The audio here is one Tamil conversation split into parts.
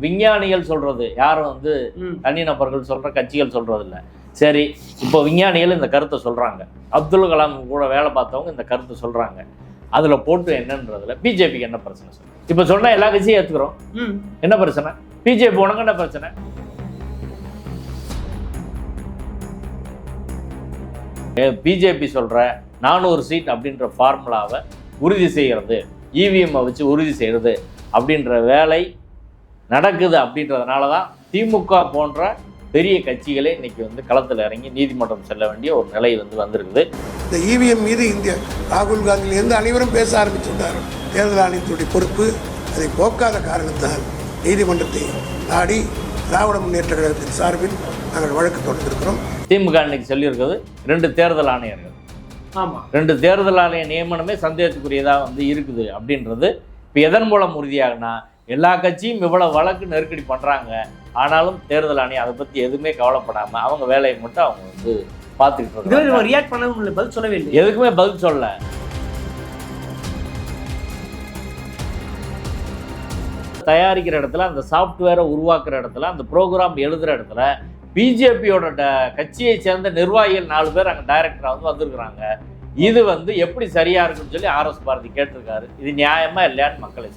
விஞ்ஞானிகள் சொல்றது. யாரும் வந்து தனிநபர்கள் சொல்ற கட்சிகள் சொல்றது இல்ல சரி இப்போ விஞ்ஞானிகள் இந்த கருத்தை சொல்றாங்க. அப்துல் கலாம் கூட வேலை பார்த்தவங்க இந்த கருத்தை சொல்றாங்க. அதுல போட்டு என்னன்றதுல பிஜேபிக்கு என்ன பிரச்சனை சொல்லு இப்போ சொன்னா எல்லா கட்சியும் ஏத்துக்கிறோம். என்ன பிரச்சனை? பிஜேபி உனக்கு என்ன பிரச்சனை? பிஜேபி சொல்ற நானூறு சீட் அப்படின்ற ஃபார்முலாவை உறுதி செய்கிறது இவிஎம்மை வச்சு உறுதி செய்கிறது அப்படின்ற வேலை நடக்குது அப்படின்றதுனால தான் திமுக போன்ற பெரிய கட்சிகளே இன்னைக்கு வந்து களத்தில் இறங்கி நீதிமன்றம் செல்ல வேண்டிய ஒரு நிலை வந்து வந்திருக்குது. இந்த இவிஎம் மீது இந்திய ராகுல் காந்தியிலிருந்து அனைவரும் பேச ஆரம்பித்துள்ளார் தேர்தல் ஆணையத்துடைய பொறுப்பு அதை போக்காத காரணத்தால் நீதிமன்றத்தை நாடி திராவிட முன்னேற்ற கழகத்தின் சார்பில் நாங்கள் வழக்கு தொடர்ந்திருக்கிறோம். திமுக இன்னைக்கு சொல்லியிருக்கிறது ரெண்டு தேர்தல் ஆணையர்கள். ஆமாம் ரெண்டு தேர்தல் ஆணைய நியமனமே சந்தேகத்துக்குரியதாக வந்து இருக்குது அப்படின்றது. இப்போ எதன் மூலம் உறுதியாகுனா எல்லா கட்சியும் இவ்வளவு வழக்கு நெருக்கடி பண்ணுறாங்க ஆனாலும் தேர்தல் ஆணையம் அதை பற்றி எதுவுமே கவலைப்படாமல் அவங்க வேலையை மட்டும் அவங்க வந்து பார்த்துக்கிட்டு இருக்காங்க. ரியாக்ட் பண்ணவும் இல்லை பதில் சொல்லவே இல்லை. எதுக்குமே பதில் சொல்ல தயாரிக்கிற இடத்துல அந்த சாஃப்ட்வேரை உருவாக்குற இடத்துல அந்த ப்ரோக்ராம் எழுதுற இடத்துல பிஜேபியோட கட்சியை சேர்ந்த நிர்வாகிகள் நாலு பேர் அங்கே டைரக்டராக வந்து வந்திருக்கிறாங்க. இது வந்து எப்படி சரியா இருக்குன்னு சொல்லி ஆர்எஸ் பாரதி கேட்டிருக்காரு. இது நியாயமா இல்லையான்னு மக்களை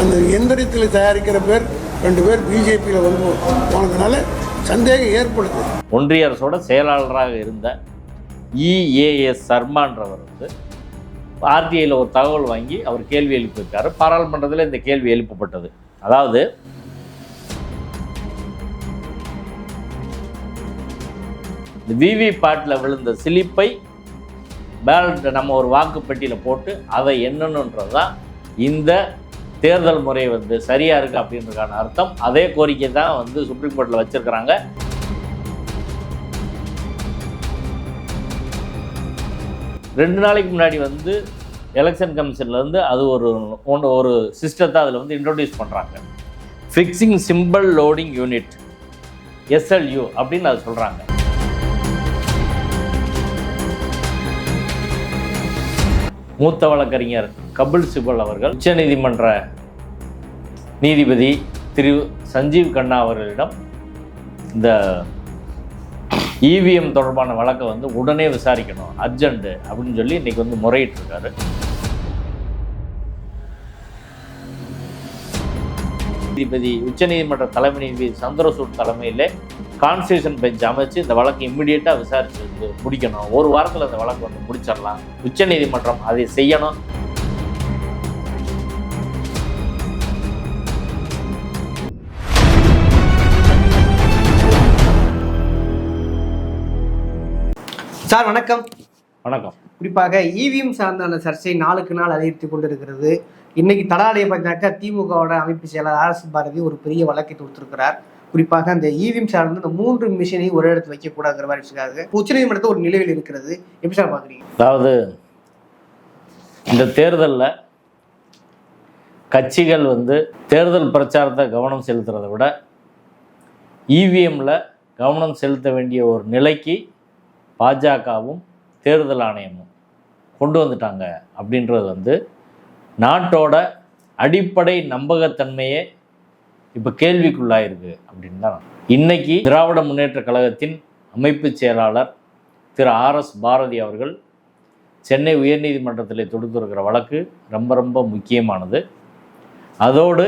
அந்த எந்திரத்தில் தயாரிக்கிற பேர் ரெண்டு பேர் பிஜேபியில் வந்து போனதுனால சந்தேகம் ஏற்படுது. ஒன்றிய அரசோட செயலாளராக இருந்த இஏஎஸ் சர்மான்றவர் வந்து ஆர்டிஐயில் ஒரு தகவல் வாங்கி அவர் கேள்வி எழுப்பியிருக்காரு. பாராளுமன்றத்தில் இந்த கேள்வி எழுப்பப்பட்டது. அதாவது இந்த விவி பாட்டில் விழுந்த சிலிப்பை பேலட் நம்ம ஒரு வாக்குப்பெட்டியில் போட்டு அதை எண்ணணுன்றது தான் இந்த தேர்தல் முறை வந்து சரியாக இருக்குது அப்படின்றதுக்கான அர்த்தம். அதே கோரிக்கை தான் வந்து சுப்ரீம் கோர்ட்டில் வச்சுருக்கிறாங்க. ரெண்டு நாளைக்கு முன்னாடி வந்து எலெக்ஷன் கமிஷன்லேருந்து அது ஒரு ஒன்று ஒரு சிஸ்டத்தை அதில் வந்து இன்ட்ரொடியூஸ் பண்ணுறாங்க fixing simple loading unit SLU அப்படின்னு அது சொல்கிறாங்க மூத்த வழக்கறிஞர் கபில் சிபல் அவர்கள் உச்சநீதிமன்ற நீதிபதி திரு சஞ்சீவ் கண்ணா அவர்களிடம் இந்த இவிஎம் தொடர்பான வழக்கை வந்து உடனே விசாரிக்கணும் அர்ஜென்ட் அப்படின்னு சொல்லி இன்னைக்கு வந்து முறையிட்டு இருக்காரு நீதிபதி உச்சநீதிமன்ற தலைமை நீதிபதி சந்திரசூட் தலைமையில் கான்ஸ்டியூஷன் பெஞ்ச் அமைச்சு இந்த வழக்கு இம்மிடியட்டாக விசாரிச்சு முடிக்கணும். ஒரு வாரத்தில் இந்த வழக்கு வந்து முடிச்சிடலாம். உச்சநீதிமன்றம் அதை செய்யணும். சார் வணக்கம். வணக்கம். குறிப்பாக இவிஎம் சார்ந்த அந்த சர்ச்சை நாளுக்கு நாள் அதிகரித்து கொண்டிருக்கிறது. இன்னைக்கு தடாலய பார்த்தாக்கா திமுகவோட அமைப்பு செயலர் ஆர் எஸ் பாரதி ஒரு பெரிய வழக்கை தொடுத்திருக்கிறார். குறிப்பாக அந்த இவிஎம் சார்ந்த இந்த மூன்று மிஷினை ஒரே இடத்துல வைக்கக்கூடாதுங்கிற மாதிரி வச்சுக்காக உச்சநீதிமன்றத்தில் ஒரு நிலையில் இருக்கிறது. எப்படி சார் பார்க்குறீங்க? அதாவது இந்த தேர்தலில் கட்சிகள் வந்து தேர்தல் பிரச்சாரத்தை கவனம் செலுத்துறதை விட இவிஎம்மில் கவனம் செலுத்த வேண்டிய ஒரு நிலைக்கு பாஜகவும் தேர்தல் ஆணையமும் கொண்டு வந்துட்டாங்க அப்படின்றது வந்து நாட்டோட அடிப்படை நம்பகத்தன்மையை இப்போ கேள்விக்குள்ளாயிருக்கு அப்படின்னு தான் இன்னைக்கு திராவிட முன்னேற்ற கழகத்தின் அமைப்பு செயலாளர் திரு ஆர் எஸ் பாரதி அவர்கள் சென்னை உயர்நீதிமன்றத்தில் தொடுத்திருக்கிற வழக்கு ரொம்ப ரொம்ப முக்கியமானது. அதோடு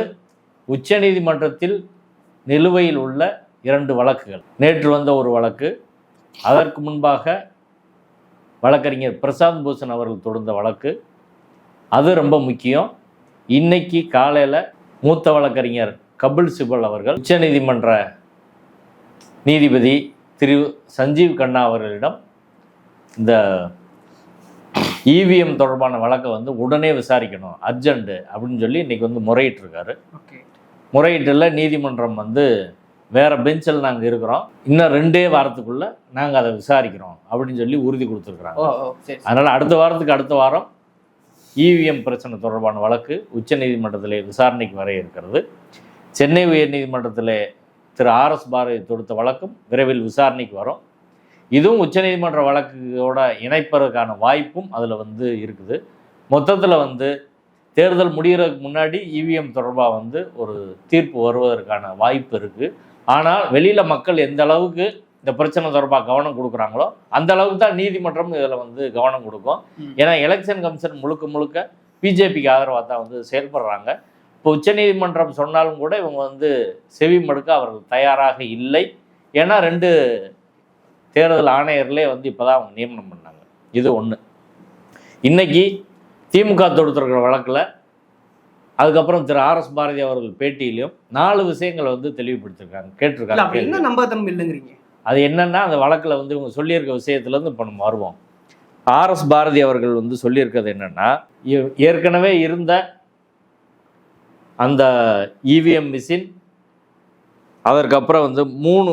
உச்சநீதிமன்றத்தில் நிலுவையில் உள்ள இரண்டு வழக்குகள். நேற்று வந்த ஒரு வழக்கு அதற்கு முன்பாக வழக்கறிஞர் பிரசாந்த் பூஷன் அவர்கள் தொடர்ந்த வழக்கு அது ரொம்ப முக்கியம். இன்னைக்கு காலையில் மூத்த வழக்கறிஞர் கபில் சிபல் அவர்கள் உச்சநீதிமன்ற நீதிபதி திரு சஞ்சீவ் கண்ணா அவர்களிடம் இந்த இவிஎம் தொடர்பான வழக்கை வந்து உடனே விசாரிக்கணும் அர்ஜென்ட் அப்படின்னு சொல்லி இன்னைக்கு வந்து முறையிட்டிருக்காரு. முறையீட்டில் நீதிமன்றம் வந்து வேற பெஞ்சில் நாங்கள் இருக்கிறோம். இன்னும் ரெண்டே வாரத்துக்குள்ள நாங்கள் அதை விசாரிக்கிறோம் அப்படின்னு சொல்லி உறுதி கொடுத்துருக்குறாங்க. அதனால் அடுத்த வாரத்துக்கு அடுத்த வாரம் இவிஎம் பிரச்சனை தொடர்பான வழக்கு உச்சநீதிமன்றத்தில் விசாரணைக்கு வர இருக்கிறது. சென்னை உயர்நீதிமன்றத்தில் திரு ஆர்எஸ் பாரதி தொடுத்த வழக்கும் விரைவில் விசாரணைக்கு வரும். இதுவும் உச்சநீதிமன்ற வழக்கோட இணைப்பதற்கான வாய்ப்பும் அதில் வந்து இருக்குது. மொத்தத்தில் வந்து தேர்தல் முடிகிறதுக்கு முன்னாடி இவிஎம் தொடர்பாக வந்து ஒரு தீர்ப்பு வருவதற்கான வாய்ப்பு இருக்குது ஆனால் வெளியில் மக்கள் எந்த அளவுக்கு இந்த பிரச்சனை தொடர்பாக கவனம் கொடுக்குறாங்களோ அந்த அளவுக்கு தான் நீதிமன்றம் இதில் வந்து கவனம் கொடுக்கும். ஏன்னா எலெக்ஷன் கமிஷன் முழுக்க முழுக்க பிஜேபிக்கு ஆதரவாக தான் வந்து செயல்படுறாங்க. இப்போ உச்சநீதிமன்றம் சொன்னாலும் கூட இவங்க வந்து செவி மடுக்க அவர்கள் தயாராக இல்லை. ஏன்னா ரெண்டு தேர்தல் ஆணையர்களே வந்து இப்போதான் அவங்க நியமனம் பண்ணாங்க. இது ஒன்று இன்னைக்கு திமுக தொடுத்திருக்கிற வழக்கில் அதுக்கப்புறம் திரு ஆர் எஸ் பாரதி அவர்கள் பேட்டியிலையும் நாலு விஷயங்களை வந்து தெளிவுபடுத்திருக்காங்க கேட்டிருக்காங்க. என்ன நம்பகத்தன்மை இல்லைங்கிறீங்க? அது என்னன்னா அந்த வழக்கில் வந்து இவங்க சொல்லியிருக்க விஷயத்துலேருந்து இப்போ நம்ம வருவோம். ஆர்எஸ் பாரதி அவர்கள் வந்து சொல்லியிருக்கிறது என்னன்னா ஏற்கனவே இருந்த அந்த இவிஎம் மிஷின் அதற்கப்புறம் வந்து மூணு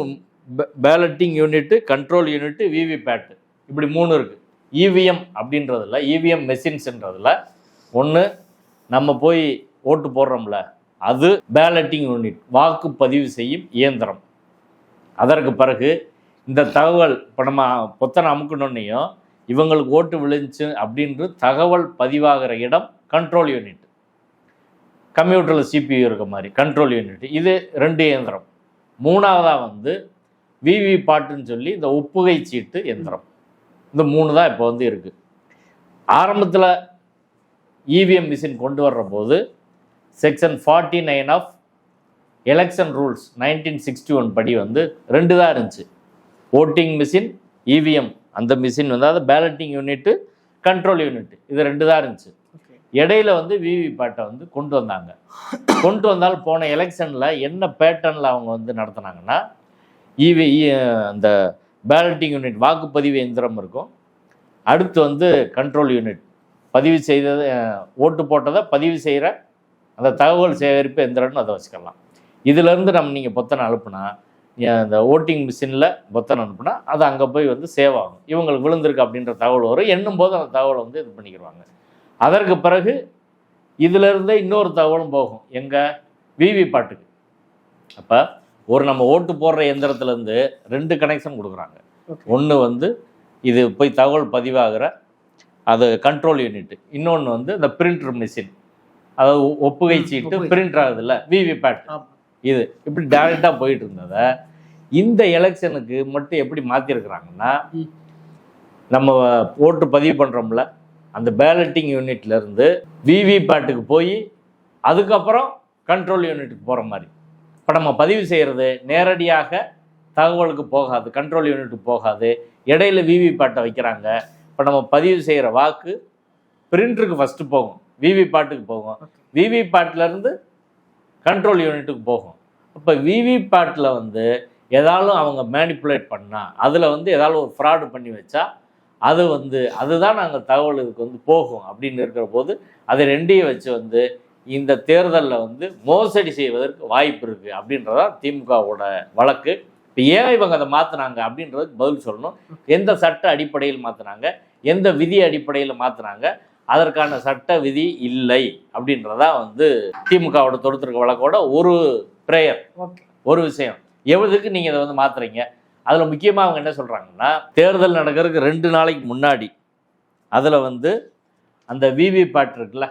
balloting unit control unit VVPAT இப்படி மூணு இருக்குது இவிஎம் அப்படின்றதுல இவிஎம் மெஷின்ஸுன்றதில் ஒன்று நம்ம போய் ஓட்டு போடுறோம்ல அது பேலட்டிங் யூனிட் வாக்குப்பதிவு செய்யும் இயந்திரம். அதற்கு பிறகு இந்த தகவல் இப்போ நம்ம பொத்தனை அமுக்கணுன்னையும் இவங்களுக்கு ஓட்டு விழுந்துச்சு அப்படின்று தகவல் பதிவாகிற இடம் கண்ட்ரோல் யூனிட் கம்ப்யூட்டரில் சிபியு இருக்க மாதிரி கண்ட்ரோல் யூனிட் இது ரெண்டு இயந்திரம். மூணாவதாக வந்து விவி பாட்டுன்னு சொல்லி இந்த ஒப்புகை சீட்டு எந்திரம் இந்த மூணு தான் இப்போ வந்து இருக்குது ஆரம்பத்தில் இவிஎம் மிஷின் கொண்டு வர்ற போது section forty nine of election rules nineteen sixty one படி வந்து ரெண்டு தான் இருந்துச்சு. ஓட்டிங் மிஷின் இவிஎம் அந்த மிஷின் வந்து அதாவது பேலட்டிங் யூனிட்டு கண்ட்ரோல் யூனிட் இது ரெண்டு தான் இருந்துச்சு. இடையில வந்து விவிபேட்டை வந்து கொண்டு வந்தாங்க. கொண்டு வந்தால் போன எலெக்ஷனில் என்ன பேட்டர்னில் அவங்க வந்து நடத்துனாங்கன்னா இவி e, அந்த பேலட்டிங் யூனிட் வாக்குப்பதிவு எந்திரம் இருக்கும். அடுத்து வந்து கண்ட்ரோல் யூனிட் பதிவு செய்தது ஓட்டு போட்டதை பதிவு செய்கிற அந்த தகவல் சேகரிப்பு எந்திரம்னு அதை வச்சுக்கலாம். இதுலேருந்து நம்ம நீங்கள் பொத்தனை அனுப்புனா அந்த ஓட்டிங் மிஷினில் பொத்தனை அனுப்புனா அது அங்கே போய் வந்து சேவ் ஆகும். இவங்களுக்கு விழுந்திருக்கு அப்படின்ற தகவல் வரும். எண்ணும் போது அந்த தகவலை வந்து இது பண்ணிக்கிடுவாங்க அதற்கு பிறகு இதிலிருந்தே இன்னொரு தகவலும் போகும். எங்கே விவி பாட்டுக்கு. அப்போ ஒரு நம்ம ஓட்டு போடுற எந்திரத்துலேருந்து ரெண்டு கனெக்ஷன் கொடுக்குறாங்க. ஒன்று வந்து இது போய் தகவல் பதிவாகிற அது கண்ட்ரோல் யூனிட் இன்னொன்று வந்து இந்த பிரிண்டர் மிஷின் அதாவது ஒப்புகை சீட்டு. பிரிண்ட் ஆகுதுல்ல விவி பேட் ஆமா. இது இப்படி டைரெக்டாக போயிட்டு இருந்ததை இந்த எலெக்ஷனுக்கு மட்டும் எப்படி மாற்றிருக்கிறாங்கன்னா. நம்ம ஓட்டு பதிவு பண்ணுறோம்ல அந்த பேலட்டிங் யூனிட்லேருந்து விவி பேட்டுக்கு போய் அதுக்கப்புறம் கண்ட்ரோல் யூனிட்டுக்கு போகிற மாதிரி. இப்போ நம்ம பதிவு செய்கிறது நேரடியாக தகவலுக்கு போகாது கண்ட்ரோல் யூனிட்டுக்கு போகாது. இடையில விவி பேட்டை வைக்கிறாங்க. இப்போ நம்ம பதிவு செய்கிற வாக்கு பிரிண்டருக்கு ஃபஸ்ட்டு போகும் விவி பேட்டுக்கு போகும். Okay. விவி பேட்லேருந்து கண்ட்ரோல் யூனிட்டுக்கு போகும். இப்போ விவி பேட்டில் வந்து ஏதாலும் அவங்க மேனிப்புலேட் பண்ணால் அதில் வந்து ஏதாவது ஒரு ஃப்ராடு பண்ணி வச்சா அது வந்து அதுதான் நாங்கள் தகவல் இதுக்கு வந்து போகும் அப்படின்னு இருக்கிற போது அதை ரெண்டையும் வச்சு வந்து இந்த தேர்தலில் வந்து மோசடி செய்வதற்கு வாய்ப்பு இருக்குது அப்படின்றதா திமுகவோட வழக்கு. இப்போ ஏன் இவங்க அதை மாற்றினாங்க அப்படின்றதுக்கு பதில் சொல்லணும். எந்த சட்ட அடிப்படையில் மாற்றினாங்க எந்த விதி அடிப்படையில் மாற்றினாங்க அதற்கான சட்ட விதி இல்லை அப்படின்றதா வந்து திமுகவோட தொடுத்திருக்க வழக்கோட ஒரு ப்ரேயர் ஒரு விஷயம். எவ்வளவுக்கு நீங்கள் இதை வந்து மாத்துறீங்க? அதில் முக்கியமாக அவங்க என்ன சொல்கிறாங்கன்னா தேர்தல் நடக்கிறதுக்கு ரெண்டு நாளைக்கு முன்னாடி அதில் வந்து அந்த விவி பேட் இருக்குல்ல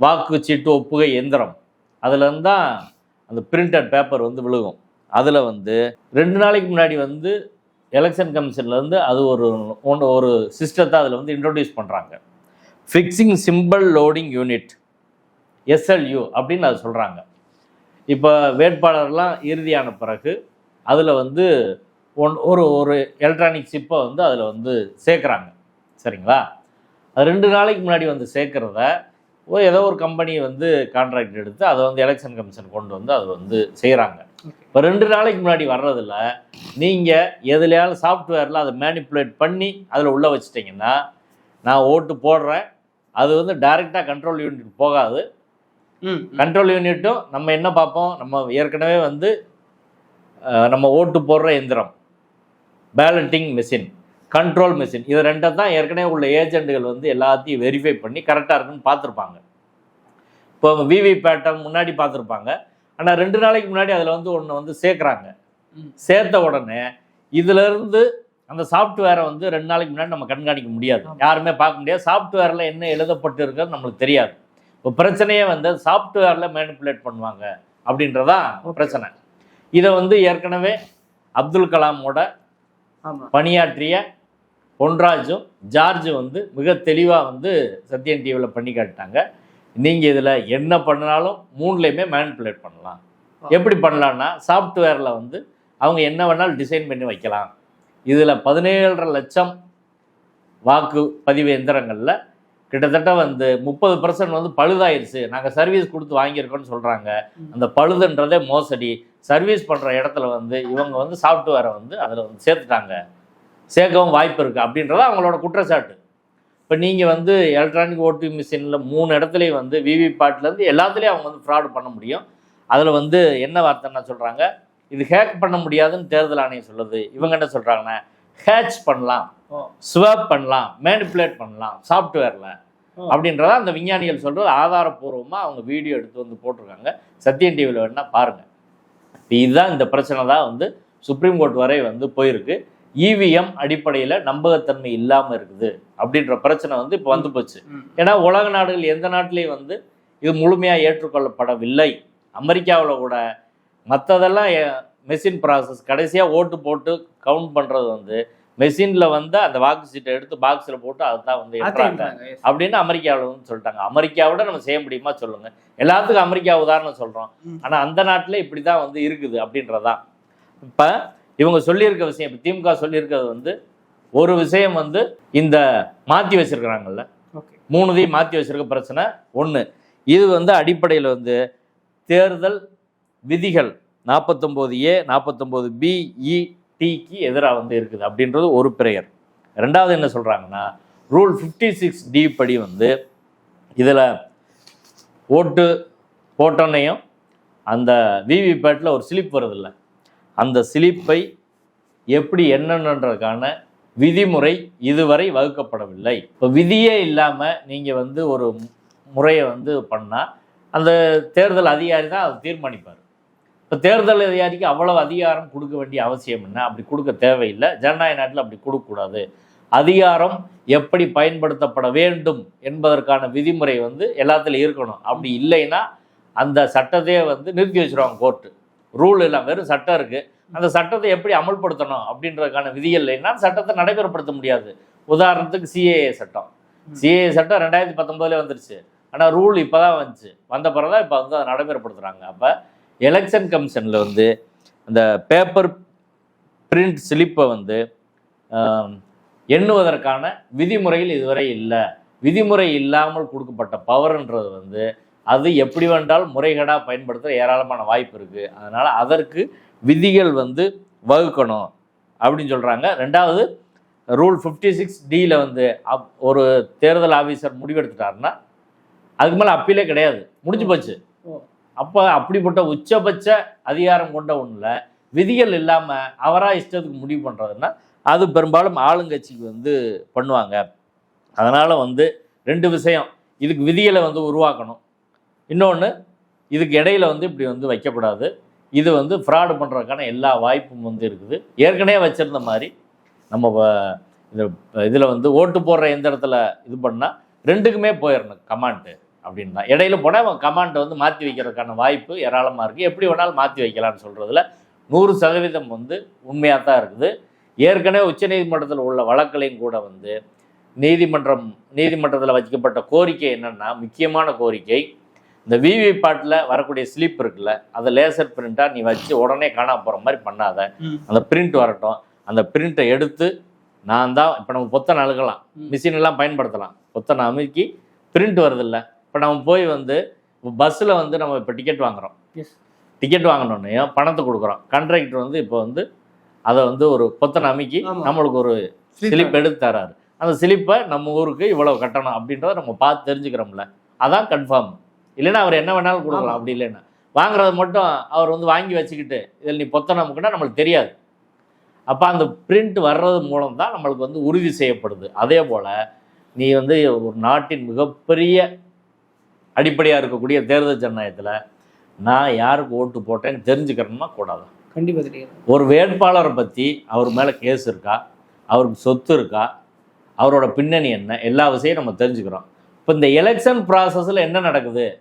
வாக்குச்சீட்டு ஒப்புகை எந்திரம் அதுல இருந்து தான் அந்த பிரிண்டட் பேப்பர் வந்து விழுகும். அதில் வந்து ரெண்டு நாளைக்கு முன்னாடி வந்து எலெக்ஷன் கமிஷன்லேருந்து அது ஒரு ஒன்று ஒரு சிஸ்டத்தை அதில் வந்து இன்ட்ரோடியூஸ் பண்ணுறாங்க fixing simple loading unit SLU அப்படின்னு அது சொல்கிறாங்க இப்போ வேட்பாளர்லாம் இறுதியான பிறகு அதில் வந்து ஒன் ஒரு ஒரு எலக்ட்ரானிக் சிப்பை வந்து அதில் வந்து சேர்க்குறாங்க. சரிங்களா? அது ரெண்டு நாளைக்கு முன்னாடி வந்து சேர்க்குறத ஓ ஏதோ ஒரு கம்பெனி வந்து கான்ட்ராக்ட் எடுத்து அதை வந்து எலெக்ஷன் கமிஷன் கொண்டு வந்து அதை வந்து செய்கிறாங்க. இப்போ ரெண்டு நாளைக்கு முன்னாடி வர்றதில் நீங்கள் எதுலையாலும் சாஃப்ட்வேரில் அதை மேனிப்புலேட் பண்ணி அதில் உள்ளே வச்சிட்டிங்கன்னா நான் ஓட்டு போடுறேன். அது வந்து டைரெக்டாக கண்ட்ரோல் யூனிட் போகாது. கண்ட்ரோல் யூனிட்டும் நம்ம என்ன பார்ப்போம்? நம்ம ஏற்கனவே வந்து நம்ம ஓட்டு போடுற எந்திரம் பேலட்டிங் மிஷின் கண்ட்ரோல் மிஷின் இது ரெண்டை தான் ஏற்கனவே உள்ள ஏஜென்ட்டுகள் வந்து எல்லாத்தையும் வெரிஃபை பண்ணி கரெக்டாக இருக்குன்னு பார்த்துருப்பாங்க. இப்போ விவி பேட்டை முன்னாடி பார்த்துருப்பாங்க. ஆனால் ரெண்டு நாளைக்கு முன்னாடி அதில் வந்து ஒன்று வந்து சேர்க்குறாங்க. சேர்த்த உடனே இதிலிருந்து அந்த சாஃப்ட்வேரை வந்து ரெண்டு நாளைக்கு முன்னாடி நம்ம கண்காணிக்க முடியாது. யாருமே பார்க்க முடியாது. சாஃப்ட்வேரில் என்ன எழுதப்பட்டு இருக்கிறது நம்மளுக்கு தெரியாது. இப்போ பிரச்சனையே வந்து சாஃப்ட்வேரில் மேனிப்புலேட் பண்ணுவாங்க அப்படின்றதான். பிரச்சனை. இதை வந்து ஏற்கனவே அப்துல் கலாமோட பணியாற்றிய பொன்ராஜும் ஜார்ஜும் வந்து மிக தெளிவாக வந்து சத்யன் டிவியில் பண்ணி காட்டிட்டாங்க. நீங்கள் இதில் என்ன பண்ணாலும் மூணுலேயுமே மேனிப்புலேட் பண்ணலாம். எப்படி பண்ணலான்னா சாஃப்ட்வேரில் வந்து அவங்க என்ன வேணாலும் டிசைன் பண்ணி வைக்கலாம். இதில் பதினேழரை லட்சம் வாக்கு பதிவு எந்திரங்களில் கிட்டத்தட்ட வந்து முப்பது பர்சன்ட் வந்து பழுதாயிருச்சு. நாங்கள் சர்வீஸ் கொடுத்து வாங்கியிருக்கோம்னு சொல்கிறாங்க அந்த பழுதுன்றதே மோசடி. சர்வீஸ் பண்ணுற இடத்துல வந்து இவங்க வந்து சாஃப்ட்வேரை வந்து அதில் வந்து சேர்த்துட்டாங்க. சேர்க்கவும் வாய்ப்பு இருக்குது அப்படின்றத அவங்களோட குற்றச்சாட்டு. இப்போ நீங்கள் வந்து எலக்ட்ரானிக் ஓட்டிங் மிஷினில் மூணு இடத்துலையும் வந்து விவிபேட்லேருந்து எல்லாத்துலேயும் அவங்க வந்து ஃப்ராடு பண்ண முடியும். அதில் வந்து என்ன வார்த்தைன்னா சொல்கிறாங்க இது ஹேக் பண்ண முடியாதுன்னு தேர்தல் ஆணையம் சொல்லுது. இவங்க என்ன சொல்கிறாங்கன்னா ஹேட்ச் பண்ணலாம். ஸ்வாப் பண்ணலாம். மேனிப்புலேட் பண்ணலாம். சாஃப்ட்வேரில். அப்படின்றத அந்த விஞ்ஞானிகள் சொல்கிறது ஆதாரப்பூர்வமாக அவங்க வீடியோ எடுத்து வந்து போட்டிருக்காங்க. சத்யன் டிவியில் வேணால் பாருங்கள் இப்போ இதுதான் இந்த பிரச்சனை தான் வந்து சுப்ரீம் கோர்ட் வரை வந்து போயிருக்கு. இவிஎம் அடிப்படையில் நம்பகத்தன்மை இல்லாமல் இருக்குது அப்படின்ற பிரச்சனை வந்து இப்போ வந்து போச்சு. ஏன்னா உலக நாடுகள் எந்த நாட்டிலையும் வந்து இது முழுமையாக ஏற்றுக்கொள்ளப்படவில்லை. அமெரிக்காவில் கூட மற்றதெல்லாம் மெஷின் ப்ராசஸ் கடைசியாக ஓட்டு போட்டு கவுண்ட் பண்ணுறது வந்து மெஷினில் வந்து அந்த வாக்கு சீட்டை எடுத்து பாக்ஸில் போட்டு அதுதான் வந்து எட்டுறாங்க அதான் yes. அப்படின்னு அமெரிக்காவில் வந்து சொல்லிட்டாங்க. அமெரிக்காவோட நம்ம செய்ய முடியுமா சொல்லுங்க. எல்லாத்துக்கும் அமெரிக்கா உதாரணம் சொல்கிறோம். ஆனால் அந்த நாட்டில் இப்படி தான் வந்து இருக்குது அப்படின்றதான். இப்போ இவங்க சொல்லியிருக்க விஷயம் இப்போ திமுக சொல்லியிருக்கிறது வந்து ஒரு விஷயம் வந்து இந்த மாற்றி வச்சிருக்கிறாங்கல்ல. மூணுதையும் மாற்றி வச்சிருக்க பிரச்சனை ஒன்று இது வந்து அடிப்படையில் வந்து தேர்தல் விதிகள் நாற்பத்தொம்போது ஏ நாற்பத்தொம்போது பி இ டீக்கு எதிராக வந்து இருக்குது அப்படின்றது ஒரு பிரேயர். ரெண்டாவது என்ன சொல்கிறாங்கன்னா ரூல் ஃபிஃப்டி சிக்ஸ் டி படி வந்து இதில் ஓட்டு போட்டோன்னையும் அந்த விவிபேட்டில் ஒரு ஸ்லிப் வருதில்ல அந்த ஸ்லிப்பை எப்படி என்னன்றதுக்கான விதிமுறை இதுவரை வகுக்கப்படவில்லை. இப்போ விதியே இல்லாமல் நீங்கள் வந்து ஒரு முறையை வந்து பண்ணால் அந்த தேர்தல் அதிகாரி தான் அதை தீர்மானிப்பார். இப்போ தேர்தல் அதிகாரிக்கு அவ்வளவு அதிகாரம் கொடுக்க வேண்டிய அவசியம் என்ன? அப்படி கொடுக்க தேவையில்லை. ஜனநாயக நாட்டில் அப்படி கொடுக்கக்கூடாது. அதிகாரம் எப்படி பயன்படுத்தப்பட வேண்டும் என்பதற்கான விதிமுறை வந்து எல்லாத்துலையும் இருக்கணும். அப்படி இல்லைன்னா அந்த சட்டத்தையே வந்து நிறுத்தி வச்சிருவாங்க கோர்ட்டு. ரூல் எல்லாம் வெறும் சட்டம் இருக்குது அந்த சட்டத்தை எப்படி அமல்படுத்தணும் அப்படின்றதுக்கான விதிகள் இல்லைன்னா சட்டத்தை நடைமுறைப்படுத்த முடியாது. உதாரணத்துக்கு சிஏஏ சட்டம். சிஏஏ சட்டம் ரெண்டாயிரத்தி பத்தொம்போதுல வந்துருச்சு. ஆனால் ரூல் இப்போ தான் வந்துச்சு. வந்த பிறகு தான் இப்போ வந்து அதை நடைமுறைப்படுத்துகிறாங்க அப்போ எலெக்ஷன் கமிஷனில் வந்து அந்த பேப்பர் பிரிண்ட் ஸ்லிப்பை வந்து எண்ணுவதற்கான விதிமுறையில் இதுவரை இல்லை. விதிமுறை இல்லாமல் கொடுக்கப்பட்ட பவர்ன்றது வந்து அது எப்படி வேண்டால் முறைகேடாக பயன்படுத்த ஏராளமான வாய்ப்பு இருக்குது அதனால் அதற்கு விதிகள் வந்து வகுக்கணும் அப்படின்னு சொல்கிறாங்க ரெண்டாவது ரூல் ஃபிஃப்டி சிக்ஸ் டியில் வந்து அப் ஒரு தேர்தல் ஆஃபீஸர் முடிவெடுத்துட்டாருன்னா அதுக்கு மேலே அப்பீலே கிடையாது. முடிஞ்சு போச்சு. அப்போ அப்படிப்பட்ட உச்சபட்ச அதிகாரம் கொண்ட ஒன்றில் விதிகள் இல்லாமல் அவராக இஷ்டத்துக்கு முடிவு பண்ணுறதுன்னா அது பெரும்பாலும் ஆளுங்கட்சிக்கு வந்து பண்ணுவாங்க. அதனால் வந்து ரெண்டு விஷயம். இதுக்கு விதிகளை வந்து உருவாக்கணும். இன்னொன்று இதுக்கு இடையில வந்து இப்படி வந்து வைக்கக்கூடாது இது வந்து ஃப்ராடு பண்ணுறதுக்கான எல்லா வாய்ப்பும் வந்து இருக்குது. ஏற்கனவே வச்சுருந்த மாதிரி நம்ம வ- இதில் வந்து ஓட்டு போடுற எந்த இடத்துல இது பண்ணால் ரெண்டுக்குமே போயிடணும் கமாண்ட்டு அப்படின்னு தான் இடையில போனால் கமாண்டை வந்து மாற்றி வைக்கிறதுக்கான வாய்ப்பு ஏராளமாக இருக்குது எப்படி வேணாலும் மாற்றி வைக்கலாம்னு சொல்கிறதுல நூறு சதவீதம் வந்து உண்மையாக தான் இருக்குது. ஏற்கனவே உச்சநீதிமன்றத்தில் உள்ள வழக்குலையும் கூட வந்து நீதிமன்றம் நீதிமன்றத்தில் வைக்கப்பட்ட கோரிக்கை என்னென்னா முக்கியமான கோரிக்கை இந்த விவிபேட்டில் வரக்கூடிய ஸ்லிப் இருக்குல்ல அதை லேசர் பிரிண்ட்டாக நீ வச்சு உடனே காணாம போகிற மாதிரி பண்ணாத. அந்த பிரிண்ட் வரட்டும். அந்த பிரிண்ட்டை எடுத்து நான் தான் இப்போ நம்ம பொத்தனை அழுகலாம். மிஷின் எல்லாம் பயன்படுத்தலாம். பொத்தனை அமுக்கி பிரிண்ட் வருதில்ல. இப்போ நம்ம போய் வந்து பஸ்ஸில் வந்து நம்ம இப்போ டிக்கெட் வாங்குறோம். எஸ் டிக்கெட் வாங்கினோடனே பணத்தை கொடுக்குறோம். கண்ட்ராக்டர் வந்து இப்போ வந்து அதை வந்து ஒரு பொத்தனை அமுக்கி. நம்மளுக்கு ஒரு ஸ்லிப் எடுத்து தராரு. அந்த ஸ்லிப்பை நம்ம ஊருக்கு இவ்வளவு கட்டணும் அப்படின்றத நம்ம பார்த்து தெரிஞ்சுக்கிறோம்ல. அதான் கன்ஃபார்ம் இல்லைன்னா அவர் என்ன வேணாலும் கொடுக்கலாம். அப்படி இல்லைன்னா. வாங்குறது மட்டும் அவர் வந்து வாங்கி வச்சுக்கிட்டு இதில் நீ பொத்த நமக்குன்னா நம்மளுக்கு தெரியாது. அப்போ அந்த பிரிண்ட் வர்றது மூலம் தான் நம்மளுக்கு வந்து உறுதி செய்யப்படுது. அதே போல் நீ வந்து ஒரு நாட்டின் மிகப்பெரிய அடிப்படையாக இருக்கக்கூடிய தேர்தல் ஜனநாயகத்தில் நான் யாருக்கு ஓட்டு போட்டேன்னு தெரிஞ்சுக்கிறேன்னா கூடாது. கண்டிப்பா தெரியும். ஒரு வேட்பாளரை பற்றி அவர் மேலே கேஸ் இருக்கா? அவருக்கு சொத்து இருக்கா? அவரோட பின்னணி என்ன? எல்லா விஷயம் நம்ம தெரிஞ்சுக்கிறோம். இப்போ இந்த எலெக்ஷன் ப்ராசஸில் என்ன நடக்குது?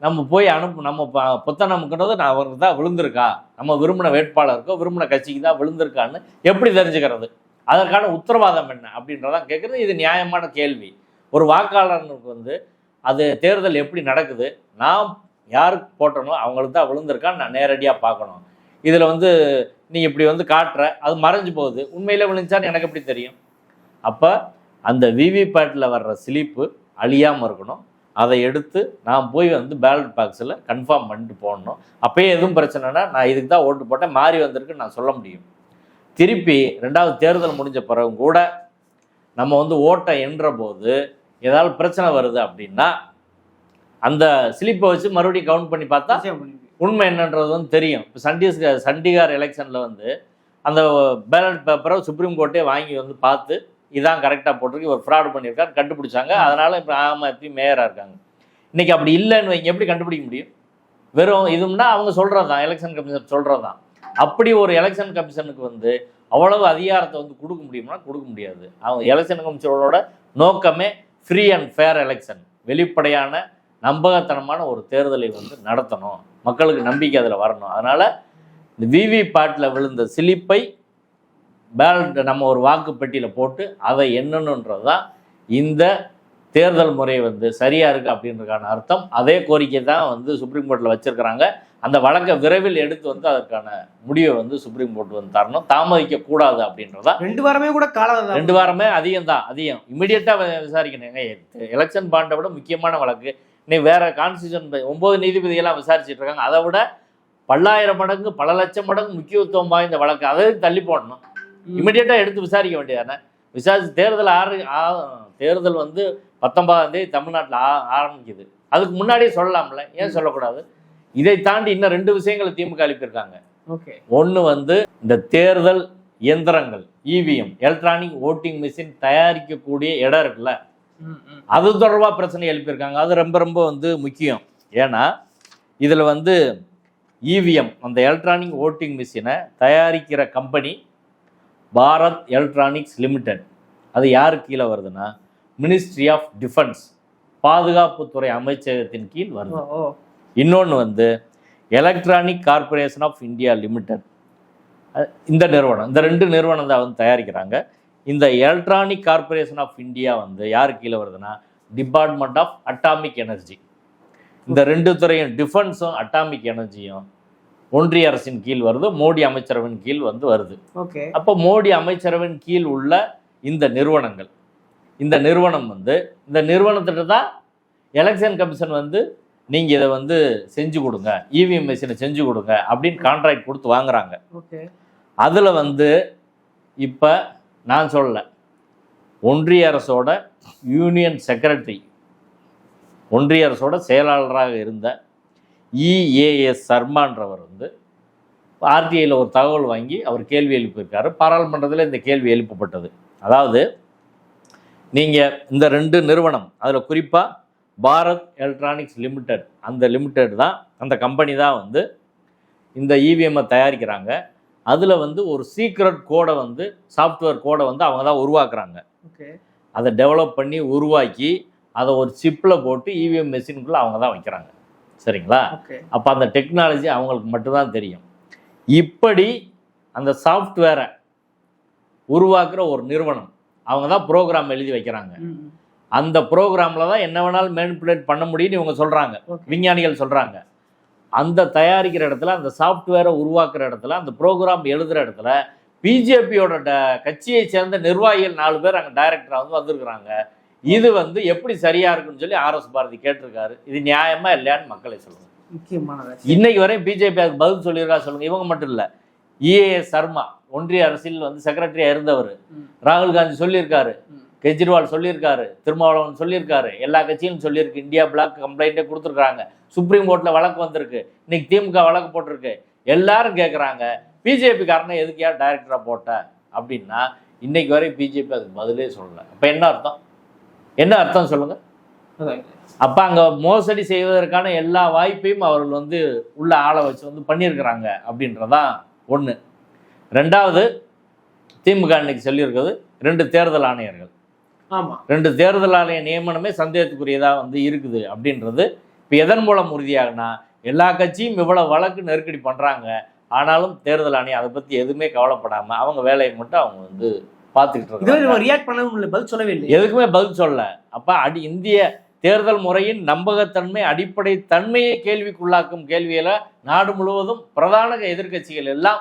நம்ம போய் அனுப்பு நம்ம ப- புத்தனமுக்குன்றது நான் அவருக்கு தான் விழுந்திருக்கா? நம்ம விரும்பின வேட்பாளருக்கோ விரும்பின கட்சிக்கு தான் விழுந்திருக்கான்னு எப்படி தெரிஞ்சுக்கிறது? அதற்கான உத்தரவாதம் என்ன? அப்படின்றதான் கேட்குறது இது நியாயமான கேள்வி. ஒரு வாக்காளருக்கு வந்து அது தேர்தல் எப்படி நடக்குது நான் யாருக்கு போட்டனோ அவங்களுக்கு தான் விழுந்திருக்கான்னு நான் நேரடியாக பார்க்கணும். இதில் வந்து நீ இப்படி வந்து காட்டுற அது மறைஞ்சு போகுது. உண்மையில் விழுந்துச்சான்னு எனக்கு எப்படி தெரியும்? அப்போ அந்த விவிபேட்டில் வர்ற ஸ்லிப்பு அழியாமல் இருக்கணும். அதை எடுத்து நான் போய் வந்து பேலட் பாக்ஸில் கன்ஃபார்ம் பண்ணிட்டு போடணும். அப்போயே எதுவும் பிரச்சனைனா நான் இதுக்கு தான் ஓட்டு போட்டேன் மாறி வந்திருக்குன்னு நான் சொல்ல முடியும். திருப்பி ரெண்டாவது தேர்தல் முடிஞ்ச பிறகும் கூட நம்ம வந்து ஓட்டை என்ற போது ஏதாவது பிரச்சனை வருது அப்படின்னா அந்த ஸ்லிப்பை வச்சு மறுபடியும் கவுண்ட் பண்ணி பார்த்தா. உண்மை என்னன்றது வந்து தெரியும். இப்போ சண்டீஸ் சண்டிகார் எலெக்ஷனில் வந்து அந்த பேலட் பேப்பரை சுப்ரீம் கோர்ட்டே வாங்கி வந்து பார்த்து இதான் கரெக்டாக போட்டிருக்கு ஒரு ஃப்ராட் பண்ணியிருக்காரு கண்டுபிடிச்சாங்க. அதனால இப்போ ஆமாம் எப்பயும் மேயராக இருக்காங்க. இன்னைக்கு அப்படி இல்லைன்னு வைங்க எப்படி கண்டுபிடிக்க முடியும்? வெறும் இதும்னா அவங்க சொல்கிறது தான் எலெக்ஷன் கமிஷன் சொல்கிறது தான் அப்படி ஒரு எலெக்ஷன் கமிஷனுக்கு வந்து அவ்வளவு அதிகாரத்தை வந்து கொடுக்க முடியும்னா கொடுக்க முடியாது. அவங்க எலெக்ஷன் கமிஷனோட நோக்கமே ஃப்ரீ அண்ட் ஃபேர் எலெக்ஷன் வெளிப்படையான நம்பகத்தனமான ஒரு தேர்தலை வந்து நடத்தணும். மக்களுக்கு நம்பிக்கை அதில் வரணும். அதனால் இந்த விவி பாட்டில் விழுந்த சிலிப்பை பேலட் நம்ம ஒரு வாக்குப்பெட்டியில் போட்டு அதை என்னன்னுன்றது தான் இந்த தேர்தல் முறை வந்து சரியா இருக்கு அப்படின்றதுக்கான அர்த்தம். அதே கோரிக்கை தான் வந்து சுப்ரீம் கோர்ட்டில் வச்சிருக்கிறாங்க. அந்த வழக்கை விரைவில் எடுத்து வந்து அதற்கான முடிவை வந்து சுப்ரீம் கோர்ட் வந்து தரணும். தாமதிக்க கூடாது அப்படின்றதா ரெண்டு வாரமே கூட காலம் ரெண்டு வாரமே அதிகம் தான் அதிகம். இமிடியட்டாக விசாரிக்கணும். எலெக்ஷன் பாண்டை விட முக்கியமான வழக்கு. இன்னைக்கு வேற கான்ஸ்டியூஷன் ஒன்பது நீதிபதியெல்லாம் விசாரிச்சுட்டு இருக்காங்க அதை விட பல்லாயிரம் மடங்கு பல லட்சம் மடங்கு முக்கியத்துவம் வாய்ந்த வழக்கு. அதை தள்ளி போடணும். இமிடியட்டாக எடுத்து விசாரிக்க வேண்டியதானே? விசாரிச்சு தேர்தல் ஆறு தேர்தல் வந்து பத்தொன்பதாம் தேதி தமிழ்நாட்டில் ஆ- ஆரம்பிக்குது. அதுக்கு முன்னாடியே சொல்லலாம்ல. ஏன் சொல்லக்கூடாது? இதை தாண்டி இன்னும் ரெண்டு விஷயங்களை திமுக அளிப்பிருக்காங்க. ஓகே. ஒன்று வந்து இந்த தேர்தல் இயந்திரங்கள் இவிஎம் எலக்ட்ரானிக் ஓட்டிங் மிஷின் தயாரிக்கக்கூடிய இடம் இருக்குல்ல. அது தொடர்பாக பிரச்சனை எழுப்பியிருக்காங்க. அது ரொம்ப ரொம்ப வந்து முக்கியம். ஏன்னா இதில் வந்து இவிஎம் அந்த எலக்ட்ரானிக் ஓட்டிங் மிஷினை தயாரிக்கிற கம்பெனி பாரத் எலக்ட்ரானிக்ஸ் லிமிடெட் அது யார் கீழே வருதுன்னா மினிஸ்ட்ரி ஆஃப் டிஃபென்ஸ் பாதுகாப்புத்துறை அமைச்சகத்தின் கீழ் வருது. இன்னொன்று வந்து electronic corporation of India limited இந்த நிறுவனம் இந்த ரெண்டு நிறுவனம் தான் வந்து தயாரிக்கிறாங்க. இந்த எலக்ட்ரானிக் கார்ப்பரேஷன் ஆஃப் இந்தியா வந்து யார் கீழே வருதுன்னா டிபார்ட்மெண்ட் ஆஃப் அட்டாமிக் எனர்ஜி இந்த ரெண்டு துறையும் டிஃபென்ஸும் அட்டாமிக் எனர்ஜியும் ஒன்றிய அரசின் கீழ் வருது மோடி அமைச்சரவின் கீழ் வந்து வருது. ஓகே. அப்போ மோடி அமைச்சரவின் கீழ் உள்ள இந்த நிறுவனங்கள் இந்த நிறுவனம் வந்து இந்த நிறுவனத்திட்ட தான் எலெக்ஷன் கமிஷன் வந்து நீங்கள் இதை வந்து செஞ்சு கொடுங்க இவிஎம் மிஷினை செஞ்சு கொடுங்க அப்படின்னு கான்ட்ராக்ட் கொடுத்து வாங்குறாங்க. ஓகே. அதில் வந்து இப்போ நான் சொல்லல ஒன்றிய அரசோட யூனியன் செக்ரட்டரி ஒன்றிய அரசோட செயலாளராக இருந்த இஏஎஸ் சர்மான்றவர் வந்து ஆர்டிஐயில் ஒரு தகவல் வாங்கி அவர் கேள்வி எழுப்பியிருக்காரு. பாராளுமன்றத்தில் இந்த கேள்வி எழுப்பப்பட்டது. அதாவது நீங்கள் இந்த ரெண்டு நிறுவனம் அதில் குறிப்பாக பாரத் எலக்ட்ரானிக்ஸ் லிமிடெட் அந்த லிமிடெட் தான் அந்த கம்பெனி தான் வந்து இந்த இவிஎம்மை தயாரிக்கிறாங்க. அதில் வந்து ஒரு சீக்ரெட் கோடை வந்து சாஃப்ட்வேர் கோடை வந்து அவங்க தான் உருவாக்குறாங்க. ஓகே. அதை டெவலப் பண்ணி உருவாக்கி அதை ஒரு சிப்பில் போட்டு இவிஎம் மெஷினுக்குள்ளே அவங்க தான் வைக்கிறாங்க. சரிங்களா? அப்போ அந்த டெக்னாலஜி அவங்களுக்கு மட்டும்தான் தெரியும். இப்படி அந்த சாஃப்ட்வேரை உருவாக்குற ஒரு நிறுவனம் அவங்க தான் ப்ரோக்ராம் எழுதி வைக்கிறாங்க. அந்த ப்ரோக்ராமில் தான் என்ன வேணாலும் மேனிப்புலேட் பண்ண முடியும்னு இவங்க சொல்கிறாங்க விஞ்ஞானிகள் சொல்கிறாங்க அந்த தயாரிக்கிற இடத்துல அந்த சாஃப்ட்வேரை உருவாக்குற இடத்துல அந்த ப்ரோக்ராம் எழுதுகிற இடத்துல பிஜேபியோட ட கட்சியை சேர்ந்த நிர்வாகிகள் நாலு பேர் அங்கே டைரக்டராக வந்து வந்திருக்கிறாங்க. இது வந்து எப்படி சரியா இருக்குன்னு சொல்லி ஆர்எஸ் பாரதி கேட்டிருக்காரு. இது நியாயமா இல்லையான்னு மக்களை சொல்லுங்க. முக்கியமானது? இன்னைக்கு வரையும் பிஜேபி அதுக்கு பதில் சொல்லியிருக்கா சொல்லுங்க. இவங்க மட்டும் இல்லை. இஏஎஸ் சர்மா ஒன்றிய அரசியல் வந்து செக்ரட்டரியா இருந்தவர். ராகுல் காந்தி சொல்லியிருக்காரு. கெஜ்ரிவால் சொல்லியிருக்காரு. திருமாவளவன் சொல்லியிருக்காரு. எல்லா கட்சியும் சொல்லியிருக்கு. இந்தியா பிளாக் கம்ப்ளைண்ட்டே கொடுத்துருக்காங்க சுப்ரீம் கோர்ட்டில் வழக்கு வந்திருக்கு. இன்னைக்கு திமுக வழக்கு போட்டிருக்கு. எல்லாரும் கேட்குறாங்க பிஜேபி காரனை எதுக்கு ஏன் டைரக்டராக போட்ட? அப்படின்னா இன்னைக்கு வரை பிஜேபி அதுக்கு பதிலே சொல்லலை. அப்போ என்ன அர்த்தம்? என்ன அர்த்தம் சொல்லுங்க? அப்போ அங்கே மோசடி செய்வதற்கான எல்லா வாய்ப்பையும் அவர்கள் வந்து உள்ள ஆளை வச்சு வந்து பண்ணியிருக்கிறாங்க அப்படின்றதான் ஒன்று ரெண்டாவது திமுக இன்னைக்கு சொல்லியிருக்கிறது ரெண்டு தேர்தல் ஆணையர்கள். ஆமா. ரெண்டு தேர்தல் ஆணைய நியமனமே சந்தேகத்துக்குரியதாக வந்து இருக்குது அப்படின்றது இப்போ எதன் மூலம் உறுதியாகுனா எல்லா கட்சியும் இவ்வளவு வழக்கு நெருக்கடி பண்ணுறாங்க ஆனாலும் தேர்தல் ஆணையம் அதை பற்றி எதுவுமே கவலைப்படாமல் அவங்க வேலையை மட்டும் அவங்க வந்து பார்த்துக்கிட்டு இருக்காங்க. ரியாக்ட் பண்ணவும் இல்லை பதில் சொல்லவே இல்லை. எதுக்குமே பதில் சொல்லல. அப்போ அடி இந்திய தேர்தல் முறையின் நம்பகத்தன்மை அடிப்படை தன்மையை கேள்விக்குள்ளாக்கும் கேள்வியில நாடு முழுவதும் பிரதான எதிர்க்கட்சிகள் எல்லாம்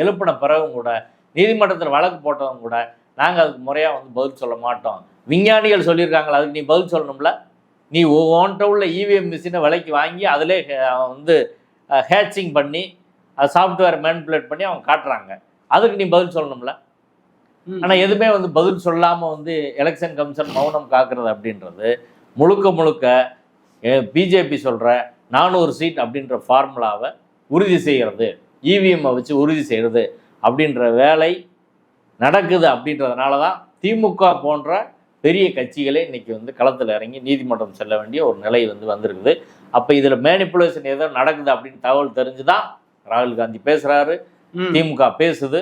எழுப்பின பிறகும் கூட நீதிமன்றத்தில் வழக்கு போட்டவங்க கூட நாங்கள் அதுக்கு முறையாக வந்து பதில் சொல்ல மாட்டோம். விஞ்ஞானிகள் சொல்லியிருக்காங்களா அதுக்கு நீ பதில் சொல்லணும்ல? நீ ஓன்ட்ட உள்ள இவிஎம் மிஷினை விலைக்கு வாங்கி அதிலே வந்து ஹேச்சிங் பண்ணி அது சாஃப்ட்வேர் மேனிப்புலேட் பண்ணி அவங்க காட்டுறாங்க. அதுக்கு நீ பதில் சொல்லணும்ல. ஆனால் எதுவுமே வந்து பதில் சொல்லாமல் வந்து எலெக்ஷன் கமிஷன் மௌனம் காக்கிறது அப்படின்றது முழுக்க முழுக்க பிஜேபி சொல்கிற நானூறு சீட் அப்படின்ற ஃபார்முலாவை உறுதி செய்கிறது இவிஎம்மை வச்சு உறுதி செய்கிறது அப்படின்ற வேலை நடக்குது அப்படின்றதுனால தான் திமுக போன்ற பெரிய கட்சிகளே இன்னைக்கு வந்து களத்தில் இறங்கி நீதிமன்றம் செல்ல வேண்டிய ஒரு நிலை வந்து வந்திருக்குது. அப்போ இதில் மேனிப்புலேஷன் ஏதோ நடக்குது அப்படின்னு தகவல் தெரிஞ்சு தான் ராகுல் காந்தி பேசுகிறாரு. திமுக பேசுது.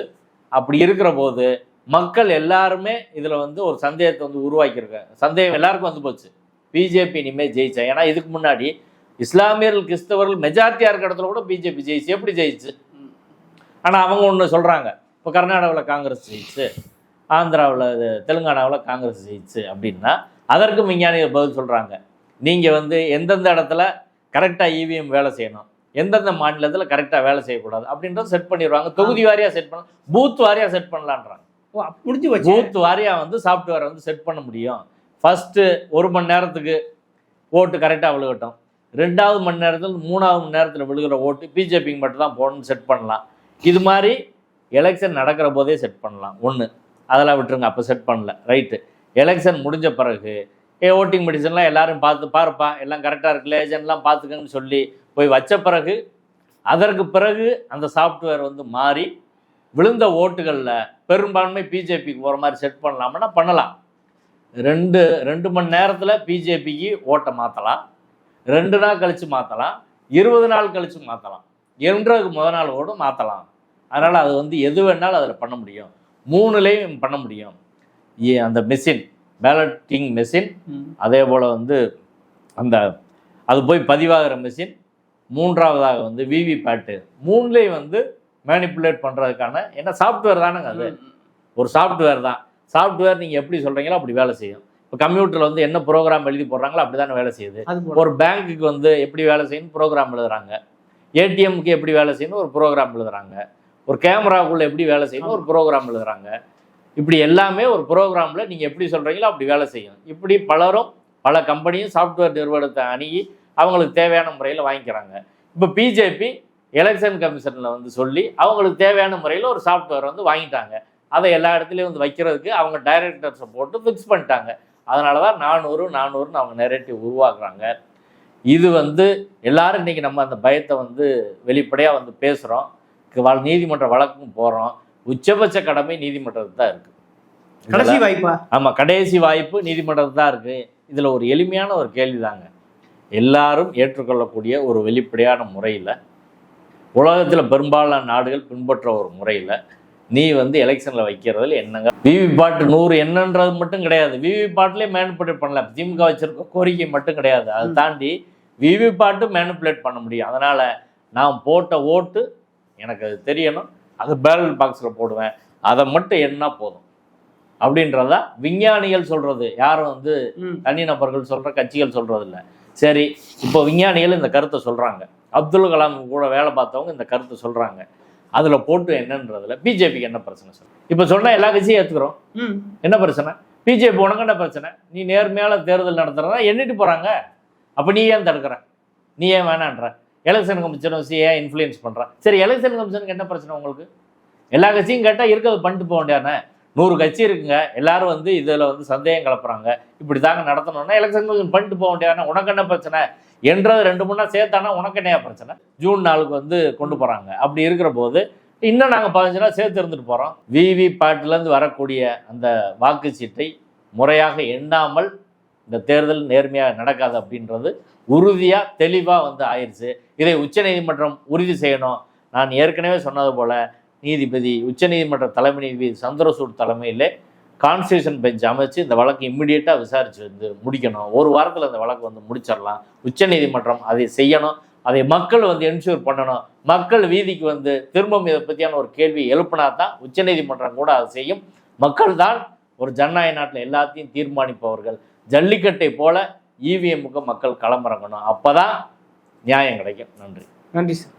அப்படி இருக்கிற போது மக்கள் எல்லாருமே இதில் வந்து ஒரு சந்தேகத்தை வந்து உருவாக்கியிருக்காங்க. சந்தேகம் எல்லாருக்கும் வந்து போச்சு. பிஜேபி இனிமேல் ஜெயிச்சா. ஏன்னா இதுக்கு முன்னாடி இஸ்லாமியர்கள் கிறிஸ்தவர்கள் மெஜாரிட்டியாக இருக்கிற இடத்துல கூட பிஜேபி ஜெயிச்சு. எப்படி ஜெயிச்சு? ஆனால் அவங்க ஒன்று சொல்கிறாங்க இப்போ கர்நாடகாவில் காங்கிரஸ் ஜெயிச்சு ஆந்திராவில் தெலுங்கானாவில் காங்கிரஸ் ஜெயிச்சு அப்படின்னா அதற்கு விஞ்ஞானிகள் பதில் சொல்கிறாங்க நீங்கள் வந்து எந்தெந்த இடத்துல கரெக்டாக இவிஎம் வேலை செய்யணும்? எந்தெந்த மாநிலத்தில் கரெக்டாக வேலை செய்யக்கூடாது? அப்படின்றத செட் பண்ணிடுவாங்க. தொகுதி வாரியாக செட் பண்ண பூத் வாரியாக செட் பண்ணலான்றாங்க. முடிஞ்சு பூத் வாரியாக வந்து சாஃப்ட்வேர் வந்து செட் பண்ண முடியும். ஃபஸ்ட்டு ஒரு மணி நேரத்துக்கு ஓட்டு கரெக்டாக விழுகட்டும். ரெண்டாவது மணி நேரத்தில் மூணாவது மணி நேரத்தில் விழுகிற ஓட்டு பிஜேபிக்கு மட்டும் தான் போகணுன்னு செட் பண்ணலாம். இது மாதிரி எலெக்ஷன் நடக்கிற போதே செட் பண்ணலாம். ஒன்று அதெல்லாம் விட்டுருங்க. அப்போ செட் பண்ணல. ரைட்டு எலெக்ஷன் முடிஞ்ச பிறகு ஏ ஓட்டிங் மெடிசன்லாம் எல்லாரும் பார்த்து பாருப்பா எல்லாம் கரெக்டாக இருக்குல்ல ஏஜென்ட்லாம் பார்த்துக்கன்னு சொல்லி போய் வச்ச பிறகு அதற்கு பிறகு அந்த சாஃப்ட்வேர் வந்து மாறி விழுந்த ஓட்டுகளில் பெரும்பான்மை பிஜேபிக்கு போகிற மாதிரி செட் பண்ணலாம்னா பண்ணலாம். ரெண்டு ரெண்டு மணி நேரத்தில் பிஜேபிக்கு ஓட்டை மாற்றலாம் ரெண்டு நாள் கழித்து மாற்றலாம் இருபது நாள் கழித்து மாற்றலாம் என்றதுக்கு முத நாள் ஓடு மாற்றலாம் அதனால் அது வந்து எது வேணாலும் அதில் பண்ண முடியும். மூணுலேயும் பண்ண முடியும். அந்த மெஷின் பேலட்டிங் மெஷின். அதே போல் வந்து அந்த அது போய் பதிவாகிற மெஷின் மூன்றாவதாக வந்து விவி பேட்டு மூணுலேயும் வந்து மேனிப்புலேட் பண்ணுறதுக்கான என்ன சாஃப்ட்வேர் தானேங்க அது. ஒரு சாஃப்ட்வேர் தான். சாஃப்ட்வேர் நீங்கள் எப்படி சொல்கிறீங்களோ அப்படி வேலை செய்யும். இப்போ கம்ப்யூட்டரில் வந்து என்ன ப்ரோக்ராம் எழுதி போடுறாங்களோ அப்படி தானே வேலை செய்யுது. ஒரு பேங்க்குக்கு வந்து எப்படி வேலை செய்யணும் ப்ரோக்ராம் எழுதுறாங்க. ஏடிஎம்க்கு எப்படி வேலை செய்யணும் ஒரு ப்ரோக்ராம் எழுதுறாங்க. ஒரு கேமராக்குள்ளே எப்படி வேலை செய்யணும் ஒரு ப்ரோக்ராம் எழுதுறாங்க. இப்படி எல்லாமே ஒரு ப்ரோக்ராமில் நீங்கள் எப்படி சொல்கிறீங்களோ அப்படி வேலை செய்யும். இப்படி பலரும் பல கம்பெனியும் சாஃப்ட்வேர் நிறுவனத்தை அணுகி அவங்களுக்கு தேவையான முறையில் வாங்கிக்கிறாங்க. இப்போ பிஜேபி எலெக்ஷன் கமிஷனில் வந்து சொல்லி அவங்களுக்கு தேவையான முறையில் ஒரு சாஃப்ட்வேர் வந்து வாங்கிட்டாங்க. அதை எல்லா இடத்துலையும் வந்து வைக்கிறதுக்கு அவங்க டைரக்டர்ஸை போட்டு ஃபிக்ஸ் பண்ணிட்டாங்க. அதனால தான் நானூறு நானூறுன்னு அவங்க நெரேட்டிவ் உருவாக்குறாங்க. இது வந்து எல்லாரும் இன்னைக்கு நம்ம அந்த பயத்தை வந்து வெளிப்படையாக வந்து பேசுகிறோம் நீதிமன்ற வழக்கும் போகிறோம் உச்சபட்ச கடமை நீதிமன்றத்துக்கு தான் இருக்குது கடைசி வாய்ப்பா? ஆமாம் கடைசி வாய்ப்பு நீதிமன்றத்துக்கு தான் இருக்குது இதில் ஒரு எளிமையான ஒரு கேள்வி தாங்க எல்லாரும் ஏற்றுக்கொள்ளக்கூடிய ஒரு வெளிப்படையான முறையில் உலகத்தில் பெரும்பாலான நாடுகள் பின்பற்ற ஒரு முறையில் நீ வந்து எலெக்ஷனில் வைக்கிறதுல என்னங்க? விவி பாட்டு நூறு என்னன்றது மட்டும் கிடையாது. விவி பாட்டிலே மேனிப்புலேட் பண்ணல. திமுக வச்சிருக்க கோரிக்கை மட்டும் கிடையாது. அதை தாண்டி விவி பாட்டு மேனிப்புலேட் பண்ண முடியும். அதனால் நான் போட்ட ஓட்டு எனக்கு அது தெரியணும். அது பேலட் பாக்ஸில் போடுவேன். அதை மட்டும் என்ன போதும். அப்படின்றதா விஞ்ஞானிகள் சொல்கிறது யாரும் வந்து. தனிநபர்கள் சொல்கிற கட்சிகள் சொல்கிறது இல்ல. சரி இப்போ விஞ்ஞானிகள் இந்த கருத்தை சொல்கிறாங்க அப்துல் கலாம் கூட வேலை பார்த்தவங்க இந்த கருத்தை சொல்கிறாங்க அதில் போட்டு என்னன்றதுல பிஜேபிக்கு என்ன பிரச்சனை சார்? இப்போ சொன்னால் எல்லா கட்சியும் ஏற்றுக்கிறோம். என்ன பிரச்சனை? பிஜேபி உனக்கு என்ன பிரச்சனை? நீ நேர்மையால தேர்தல் நடத்துறதா எண்ணிட்டு போகிறாங்க அப்போ நீ ஏன் தடுக்கிற? நீ ஏன் வேணான்ற? எலெக்ஷன் கமிஷனை வச்சு ஏன் இன்ஃப்ளூயன்ஸ் பண்ணுற சரி எலெக்ஷன் கமிஷனுக்கு என்ன பிரச்சனை உங்களுக்கு? எல்லா கட்சியும் கேட்டால் இருக்கிறது பண்ணிட்டு போக வேண்டியானே நூறு கட்சி இருக்குங்க. எல்லாரும் வந்து இதில் வந்து சந்தேகம் கலப்புறாங்க இப்படி தாங்க நடத்தணும்னா எலெக்ஷன் பண்ணிட்டு போக வேண்டியதானே? உனக்கு என்ன பிரச்சனை? என்றது ரெண்டு மூணு நாள் சேர்த்தானா உனக்கு என்ன பிரச்சனை? ஜூன் நாளுக்கு வந்து கொண்டு போகிறாங்க அப்படி இருக்கிற போது இன்னும் நாங்கள் பதினஞ்சு நாள் சேர்த்து இருந்துட்டு போகிறோம் விவி பாட்டிலேருந்து வரக்கூடிய அந்த வாக்குச்சீட்டை முறையாக எண்ணாமல் இந்த தேர்தல் நேர்மையாக நடக்காது அப்படின்றது உறுதியாக தெளிவாக வந்து ஆயிடுச்சு இதை உச்சநீதிமன்றம் உறுதி செய்யணும். நான் ஏற்கனவே சொன்னது போல் நீதிபதி உச்சநீதிமன்ற தலைமை நீதிபதி சந்திரசூட் தலைமையிலே கான்ஸ்டியூஷன் பெஞ்ச் அமைச்சு இந்த வழக்கு இம்மிடியேட்டாக விசாரிச்சு வந்து முடிக்கணும். ஒரு வாரத்தில் இந்த வழக்கு வந்து முடிச்சிடலாம். உச்சநீதிமன்றம் அதை செய்யணும். அதை மக்கள் வந்து என்ஷூர் பண்ணணும். மக்கள் வீதிக்கு வந்து திரும்பவும் இதை பற்றியான ஒரு கேள்வி எழுப்பினா தான் உச்சநீதிமன்றம் கூட அதை செய்யும். மக்கள் தான் ஒரு ஜனநாயக நாட்டில் எல்லாத்தையும் தீர்மானிப்பவர்கள். ஜல்லிக்கட்டை போல இவிஎம்முக்கு மக்கள் களமிறங்கணும். அப்போ தான் நியாயம் கிடைக்கும். நன்றி. நன்றி சார்.